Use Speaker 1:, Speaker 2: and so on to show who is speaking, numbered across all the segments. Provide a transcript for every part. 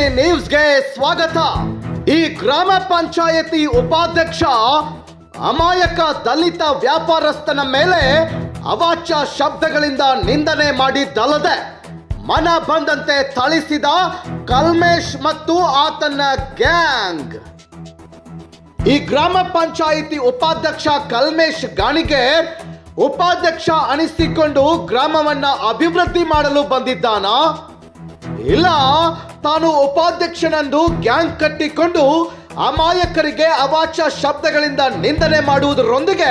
Speaker 1: ಕ್ರಾಂತಿ ನ್ಯೂಸ್ಗೆ ಸ್ವಾಗತ. ಈ ಗ್ರಾಮ ಪಂಚಾಯತಿ ಉಪಾಧ್ಯಕ್ಷ, ಅಮಾಯಕ ದಲಿತ ವ್ಯಾಪಾರಸ್ಥನ ಮೇಲೆ ಅವಾಚ್ಯ ಶಬ್ದಗಳಿಂದ ನಿಂದನೆ ಮಾಡಿದ್ದಲ್ಲದೆ ಮನ ಬಂದಂತೆ ಥಳಿಸಿದ ಕಲ್ಮೇಶ್ ಮತ್ತು ಆತನ ಗ್ಯಾಂಗ್. ಈ ಗ್ರಾಮ ಪಂಚಾಯಿತಿ ಉಪಾಧ್ಯಕ್ಷ ಕಲ್ಮೇಶ್ ಗಾಣಿಗೆ ಉಪಾಧ್ಯಕ್ಷ ಅನಿಸಿಕೊಂಡು ಗ್ರಾಮವನ್ನ ಅಭಿವೃದ್ಧಿ ಮಾಡಲು ಬಂದಿದ್ದಾನ? ಇಲ್ಲ ತಾನು ಉಪಾಧ್ಯಕ್ಷನೆಂದು ಗ್ಯಾಂಗ್ ಕಟ್ಟಿಕೊಂಡು ಅಮಾಯಕರಿಗೆ ಅವಾಚ್ಯ ಶಬ್ದಗಳಿಂದ ನಿಂದನೆ ಮಾಡುವುದರೊಂದಿಗೆ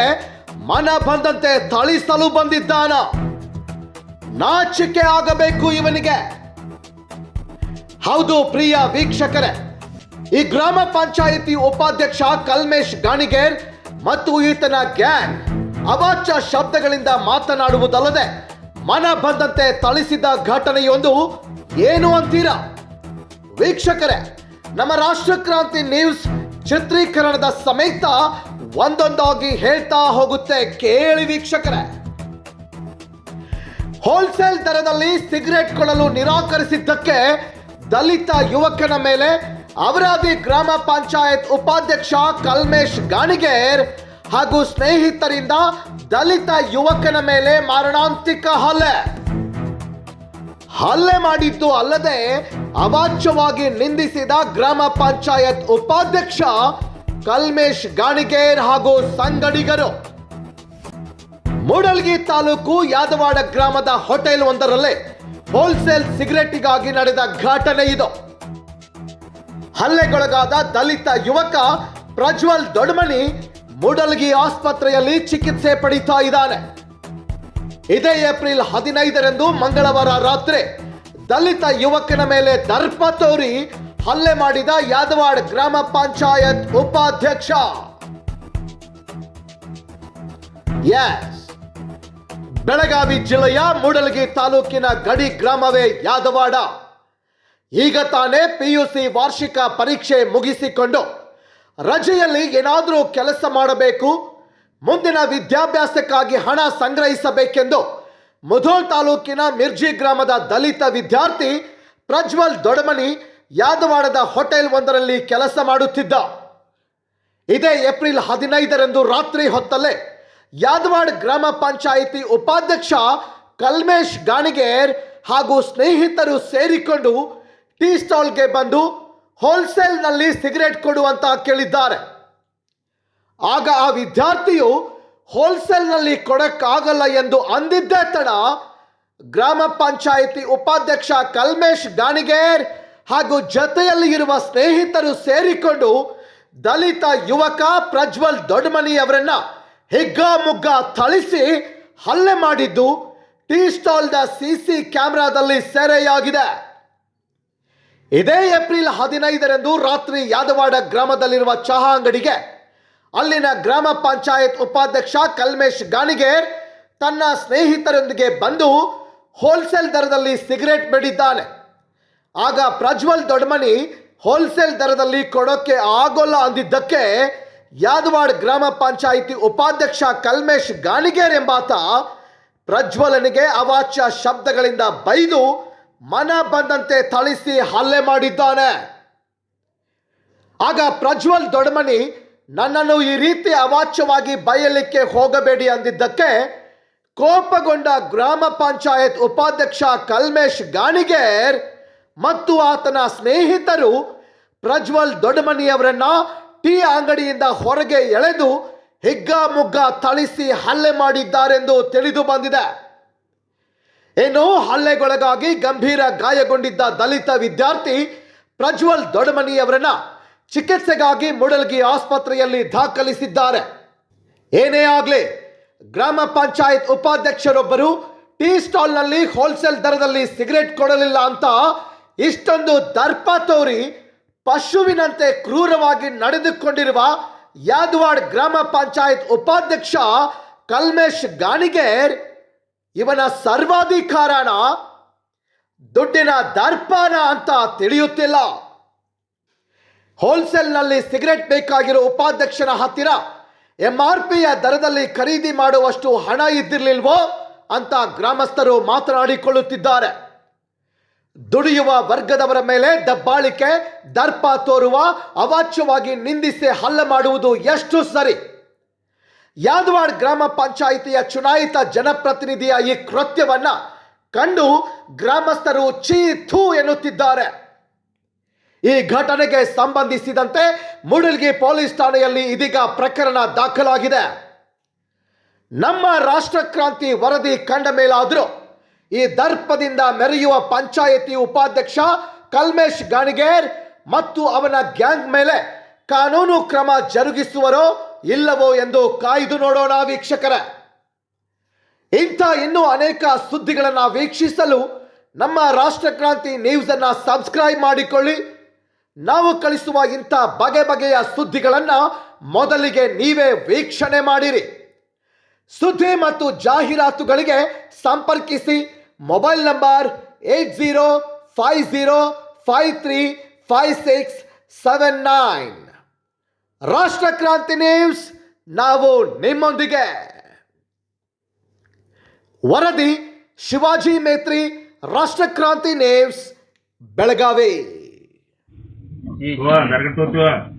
Speaker 1: ಮನ ಬಂದಂತೆ ಥಳಿಸಲು ಬಂದಿದ್ದಾನ. ನಾಚಿಕೆ ಆಗಬೇಕು ಇವನಿಗೆ. ಹೌದು ಪ್ರಿಯ ವೀಕ್ಷಕರೇ, ಈ ಗ್ರಾಮ ಪಂಚಾಯಿತಿ ಉಪಾಧ್ಯಕ್ಷ ಕಲ್ಮೇಶ್ ಗಾಣಿಗೇರ್ ಮತ್ತು ಈತನ ಗ್ಯಾಂಗ್ ಅವಾಚ್ಯ ಶಬ್ದಗಳಿಂದ ಮಾತನಾಡುವುದಲ್ಲದೆ ಮನ ಬಂದಂತೆ ಥಳಿಸಿದ ಘಟನೆಯೊಂದು ಏನು ಅಂತೀರಾ? ವೀಕ್ಷಕರೇ, ನಮ್ಮ ರಾಷ್ಟ್ರಕ್ರಾಂತಿ ನ್ಯೂಸ್ ಚಿತ್ರೀಕರಣದ ಸಮೇತ ಒಂದೊಂದಾಗಿ ಹೇಳ್ತಾ ಹೋಗುತ್ತೆ ಕೇಳಿ ವೀಕ್ಷಕರೇ. ಹೋಲ್ಸೇಲ್ ದರದಲ್ಲಿ ಸಿಗರೇಟ್ ಕೊಡಲು ನಿರಾಕರಿಸಿದ್ದಕ್ಕೆ ದಲಿತ ಯುವಕನ ಮೇಲೆ ಅವರಾದಿ ಗ್ರಾಮ ಪಂಚಾಯತ್ ಉಪಾಧ್ಯಕ್ಷ ಕಲ್ಮೇಶ್ ಗಾಣಿಗೇರ್ ಹಾಗೂ ಸ್ನೇಹಿತರಿಂದ ದಲಿತ ಯುವಕನ ಮೇಲೆ ಮಾರಣಾಂತಿಕ ಹಲ್ಲೆ. ಹಲ್ಲೆ ಮಾಡಿದ್ದು ಅಲ್ಲದೆ ಅವಾಚ್ಯವಾಗಿ ನಿಂದಿಸಿದ ಗ್ರಾಮ ಪಂಚಾಯತ್ ಉಪಾಧ್ಯಕ್ಷ ಕಲ್ಮೇಶ್ ಗಾಣಿಗೇರ್ ಹಾಗೂ ಸಂಗಡಿಗರು. ಮೂಡಲ್ಗಿ ತಾಲೂಕು ಯಾದವಾಡ ಗ್ರಾಮದ ಹೋಟೆಲ್ ಒಂದರಲ್ಲೇ ಹೋಲ್ಸೇಲ್ ಸಿಗರೆಟ್ಗಾಗಿ ನಡೆದ ಘಟನೆ ಇದು. ಹಲ್ಲೆಗೊಳಗಾದ ದಲಿತ ಯುವಕ ಪ್ರಜ್ವಲ್ ದೊಡ್ಮಣಿ ಮೂಡಲ್ಗಿ ಆಸ್ಪತ್ರೆಯಲ್ಲಿ ಚಿಕಿತ್ಸೆ ಪಡಿತಾ ಇದ್ದಾನೆ. ಇದೇ ಏಪ್ರಿಲ್ ಹದಿನೈದರಂದು ಮಂಗಳವಾರ ರಾತ್ರಿ ದಲಿತ ಯುವಕನ ಮೇಲೆ ದರ್ಪ ತೋರಿ ಹಲ್ಲೆ ಮಾಡಿದ ಯಾದವಾಡ್ ಗ್ರಾಮ ಪಂಚಾಯತ್ ಉಪಾಧ್ಯಕ್ಷ. ಬೆಳಗಾವಿ ಜಿಲ್ಲೆಯ ಮೂಡಲಗಿ ತಾಲೂಕಿನ ಗಡಿ ಗ್ರಾಮವೇ ಯಾದವಾಡ. ಈಗ ತಾನೇ ಪಿಯುಸಿ ವಾರ್ಷಿಕ ಪರೀಕ್ಷೆ ಮುಗಿಸಿಕೊಂಡು ರಜೆಯಲ್ಲಿ ಏನಾದರೂ ಕೆಲಸ ಮಾಡಬೇಕು. ಮುಂದಿನ ವಿದ್ಯಾಭ್ಯಾಸಕ್ಕಾಗಿ ಹಣ ಸಂಗ್ರಹಿಸಬೇಕೆಂದು ಮುಧೋಳ್ ತಾಲೂಕಿನ ಮಿರ್ಜಿ ಗ್ರಾಮದ ದಲಿತ ವಿದ್ಯಾರ್ಥಿ ಪ್ರಜ್ವಲ್ ದೊಡಮನಿ ಯಾದವಾಡದ ಹೋಟೆಲ್ ಒಂದರಲ್ಲಿ ಕೆಲಸ ಮಾಡುತ್ತಿದ್ದ. ಇದೇ ಏಪ್ರಿಲ್ ಹದಿನೈದರಂದು ರಾತ್ರಿ ಹೊತ್ತಲ್ಲೇ ಯಾದವಾಡ ಗ್ರಾಮ ಪಂಚಾಯಿತಿ ಉಪಾಧ್ಯಕ್ಷ ಕಲ್ಮೇಶ್ ಗಾಣಿಗೇರ್ ಹಾಗೂ ಸ್ನೇಹಿತರು ಸೇರಿಕೊಂಡು ಟೀ ಸ್ಟಾಲ್ಗೆ ಬಂದು ಹೋಲ್ಸೇಲ್ನಲ್ಲಿ ಸಿಗರೇಟ್ ಕೊಡುವಂತ ಕೇಳಿದ್ದಾರೆ. ಆಗ ಆ ವಿದ್ಯಾರ್ಥಿಯು ಹೋಲ್ಸೇಲ್ನಲ್ಲಿ ಕೊಡೋಕ್ಕಾಗಲ್ಲ ಎಂದು ಅಂದಿದ್ದೇ ತಡ ಗ್ರಾಮ ಪಂಚಾಯಿತಿ ಉಪಾಧ್ಯಕ್ಷ ಕಲ್ಮೇಶ್ ಗಾಣಿಗೇರ್ ಹಾಗೂ ಜೊತೆಯಲ್ಲಿ ಇರುವ ಸ್ನೇಹಿತರು ಸೇರಿಕೊಂಡು ದಲಿತ ಯುವಕ ಪ್ರಜ್ವಲ್ ದೊಡ್ಡಮನಿ ಅವರನ್ನ ಹಿಗ್ಗಾಮುಗ್ಗ ಥಳಿಸಿ ಹಲ್ಲೆ ಮಾಡಿದ್ದು ಟೀ ಸ್ಟಾಲ್ನ ಸಿಸಿ ಕ್ಯಾಮೆರಾದಲ್ಲಿ ಸೆರೆಯಾಗಿದೆ. ಇದೇ ಏಪ್ರಿಲ್ ಹದಿನೈದರಂದು ರಾತ್ರಿ ಯಾದವಾಡ ಗ್ರಾಮದಲ್ಲಿರುವ ಚಹಾ ಅಂಗಡಿಗೆ ಅಲ್ಲಿನ ಗ್ರಾಮ ಪಂಚಾಯತ್ ಉಪಾಧ್ಯಕ್ಷ ಕಲ್ಮೇಶ್ ಗಾಣಿಗೇರ್ ತನ್ನ ಸ್ನೇಹಿತರೊಂದಿಗೆ ಬಂದು ಹೋಲ್ಸೇಲ್ ದರದಲ್ಲಿ ಸಿಗರೇಟ್ ಬೇಡಿದ್ದಾನೆ ಆಗ ಪ್ರಜ್ವಲ್ ದೊಡ್ಮನಿ ಹೋಲ್ಸೇಲ್ ದರದಲ್ಲಿ ಕೊಡೋಕ್ಕೆ ಆಗೋಲ್ಲ ಅಂದಿದ್ದಕ್ಕೆ ಯಾದವಾಡ್ ಗ್ರಾಮ ಪಂಚಾಯಿತಿ ಉಪಾಧ್ಯಕ್ಷ ಕಲ್ಮೇಶ್ ಗಾಣಿಗೇರ್ ಎಂಬಾತ ಪ್ರಜ್ವಲನಿಗೆ ಅವಾಚ್ಯ ಶಬ್ದಗಳಿಂದ ಬೈದು ಮನ ಬಂದಂತೆ ಥಳಿಸಿ ಹಲ್ಲೆ ಮಾಡಿದ್ದಾನೆ. ಆಗ ಪ್ರಜ್ವಲ್ ದೊಡ್ಮನಿ ನನ್ನನ್ನು ಈ ರೀತಿ ಅವಾಚ್ಯವಾಗಿ ಬಯಲಿಕ್ಕೆ ಹೋಗಬೇಡಿ ಅಂದಿದ್ದಕ್ಕೆ ಕೋಪಗೊಂಡ ಗ್ರಾಮ ಪಂಚಾಯತ್ ಉಪಾಧ್ಯಕ್ಷ ಕಲ್ಮೇಶ್ ಗಾಣಿಗೇರ್ ಮತ್ತು ಆತನ ಸ್ನೇಹಿತರು ಪ್ರಜ್ವಲ್ ದೊಡ್ಡಮನಿಯವರನ್ನ ಟೀ ಅಂಗಡಿಯಿಂದ ಹೊರಗೆ ಎಳೆದು ಹಿಗ್ಗಾಮುಗ್ಗ ಥಳಿಸಿ ಹಲ್ಲೆ ಮಾಡಿದ್ದಾರೆಂದು ತಿಳಿದು ಬಂದಿದೆ. ಇನ್ನು ಹಲ್ಲೆಗೊಳಗಾಗಿ ಗಂಭೀರ ಗಾಯಗೊಂಡಿದ್ದ ದಲಿತ ವಿದ್ಯಾರ್ಥಿ ಪ್ರಜ್ವಲ್ ದೊಡ್ಮನಿಯವರನ್ನ ಚಿಕಿತ್ಸೆಗಾಗಿ ಮುಡಲ್ಗಿ ಆಸ್ಪತ್ರೆಯಲ್ಲಿ ದಾಖಲಿಸಿದ್ದಾರೆ. ಏನೇ ಆಗಲಿ, ಗ್ರಾಮ ಪಂಚಾಯತ್ ಉಪಾಧ್ಯಕ್ಷರೊಬ್ಬರು ಟೀ ಸ್ಟಾಲ್ನಲ್ಲಿ ಹೋಲ್ಸೇಲ್ ದರದಲ್ಲಿ ಸಿಗರೆಟ್ ಕೊಡಲಿಲ್ಲ ಅಂತ ಇಷ್ಟೊಂದು ದರ್ಪ ತೋರಿ ಪಶುವಿನಂತೆ ಕ್ರೂರವಾಗಿ ನಡೆದುಕೊಂಡಿರುವ ಯಾದವಾಡ್ ಗ್ರಾಮ ಪಂಚಾಯತ್ ಉಪಾಧ್ಯಕ್ಷ ಕಲ್ಮೇಶ್ ಗಾಣಿಗೇರ್, ಇವನ ಸರ್ವಾಧಿಕಾರನ ದುಡ್ಡಿನ ದರ್ಪಾನ ಅಂತ ತಿಳಿಯುತ್ತಿಲ್ಲ. ಹೋಲ್ಸೇಲ್ನಲ್ಲಿ ಸಿಗರೆಟ್ ಬೇಕಾಗಿರೋ ಉಪಾಧ್ಯಕ್ಷರ ಹತ್ತಿರ ಎಂ ಆರ್ ಪಿಯ ದರದಲ್ಲಿ ಖರೀದಿ ಮಾಡುವಷ್ಟು ಹಣ ಇದ್ದಿರಲಿಲ್ವೋ ಅಂತ ಗ್ರಾಮಸ್ಥರು ಮಾತನಾಡಿಕೊಳ್ಳುತ್ತಿದ್ದಾರೆ. ದುಡಿಯುವ ವರ್ಗದವರ ಮೇಲೆ ದಬ್ಬಾಳಿಕೆ, ದರ್ಪ ತೋರುವ, ಅವಾಚ್ಯವಾಗಿ ನಿಂದಿಸಿ ಹಲ್ಲೆ ಮಾಡುವುದು ಎಷ್ಟು ಸರಿ? ಯಾದವಾಡ್ ಗ್ರಾಮ ಪಂಚಾಯಿತಿಯ ಚುನಾಯಿತ ಜನಪ್ರತಿನಿಧಿಯ ಈ ಕೃತ್ಯವನ್ನ ಕಂಡು ಗ್ರಾಮಸ್ಥರು ಚೀ ಥೂ ಎನ್ನುತ್ತಿದ್ದಾರೆ. ಈ ಘಟನೆಗೆ ಸಂಬಂಧಿಸಿದಂತೆ ಮೂಡಲ್ಗಿ ಪೊಲೀಸ್ ಠಾಣೆಯಲ್ಲಿ ಇದೀಗ ಪ್ರಕರಣ ದಾಖಲಾಗಿದೆ. ನಮ್ಮ ರಾಷ್ಟ್ರಕ್ರಾಂತಿ ವರದಿ ಕಂಡ ಮೇಲಾದರೂ ಈ ದರ್ಪದಿಂದ ಮೆರೆಯುವ ಪಂಚಾಯಿತಿ ಉಪಾಧ್ಯಕ್ಷ ಕಲ್ಮೇಶ್ ಗಾಣಿಗೇರ್ ಮತ್ತು ಅವನ ಗ್ಯಾಂಗ್ ಮೇಲೆ ಕಾನೂನು ಕ್ರಮ ಜರುಗಿಸುವರೋ ಇಲ್ಲವೋ ಎಂದು ಕಾಯ್ದು ನೋಡೋಣ ವೀಕ್ಷಕರ. ಇಂಥ ಇನ್ನೂ ಅನೇಕ ಸುದ್ದಿಗಳನ್ನು ವೀಕ್ಷಿಸಲು ನಮ್ಮ ರಾಷ್ಟ್ರಕ್ರಾಂತಿ ನ್ಯೂಸ್ ಅನ್ನ ಸಬ್ಸ್ಕ್ರೈಬ್ ಮಾಡಿಕೊಳ್ಳಿ. ನಾವು ಕಳಿಸುವ ಇಂಥ ಬಗೆ ಬಗೆಯ ಸುದ್ದಿಗಳನ್ನು ಮೊದಲಿಗೆ ನೀವೇ ವೀಕ್ಷಣೆ ಮಾಡಿರಿ. ಸುದ್ದಿ ಮತ್ತು ಜಾಹೀರಾತುಗಳಿಗೆ ಸಂಪರ್ಕಿಸಿ mobile number eight zero five zero five three five six seven nine. Rashtrakranti news, ನಾವು ನಿಮ್ಮೊಂದಿಗೆ. ವರದಿ ಶಿವಾಜಿ ಮೇತ್ರಿ ರಾಷ್ಟ್ರ ಕ್ರಾಂತಿ ನ್ಯೂಸ್, ಬೆಳಗಾವಿ.
Speaker 2: 对啊，打
Speaker 3: 个头对啊。